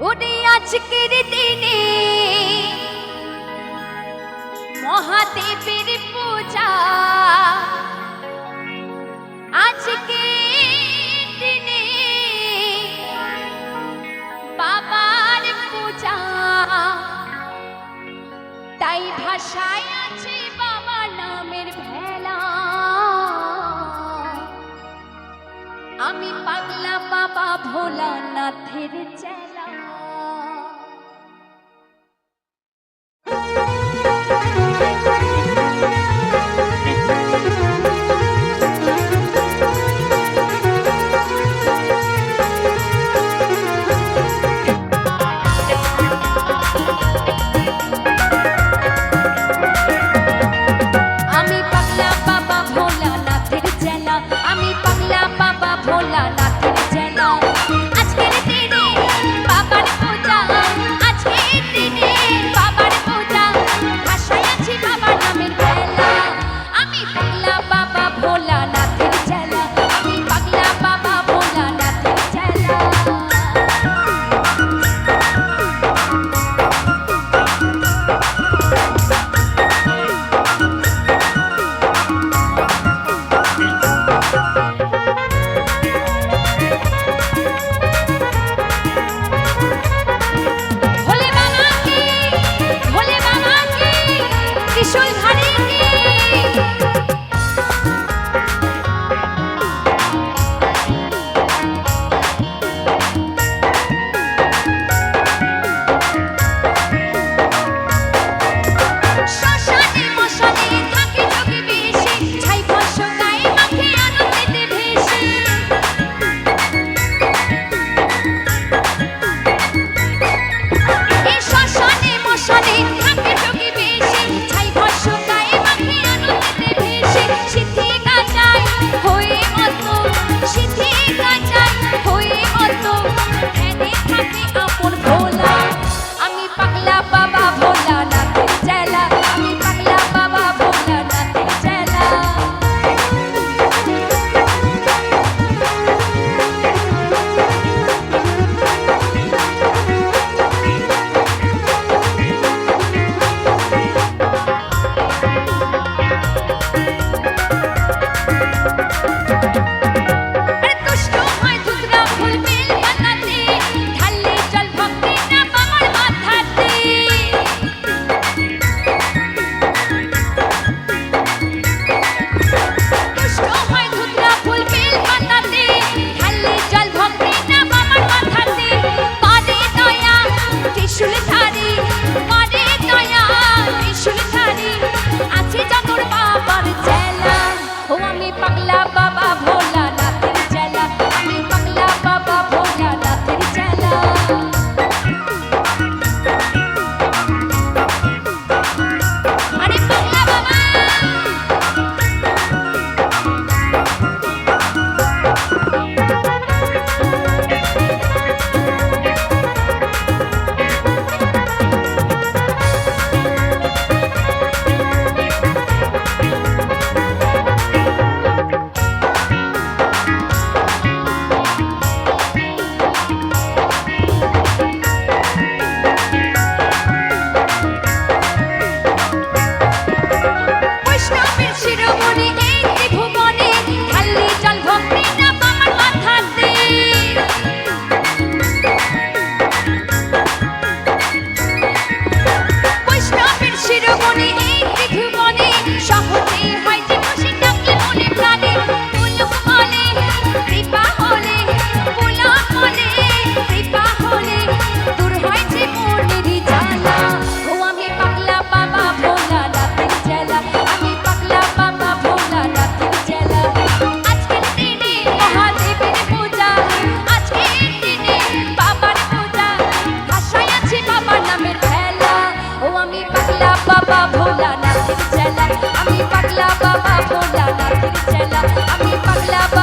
উনি আজকের দিনে মহাদেবের পূজা। আজকে দিনে বাবার পূজা। তাই ভাষায় আছে বাবা নামের ভেলা। আমি পাগলা বাবা ভোলা নাথের চেলা। coming. চ্যালা আমি পাগলা বাবা ভোলা নাথের চ্যালা আমি পাগলা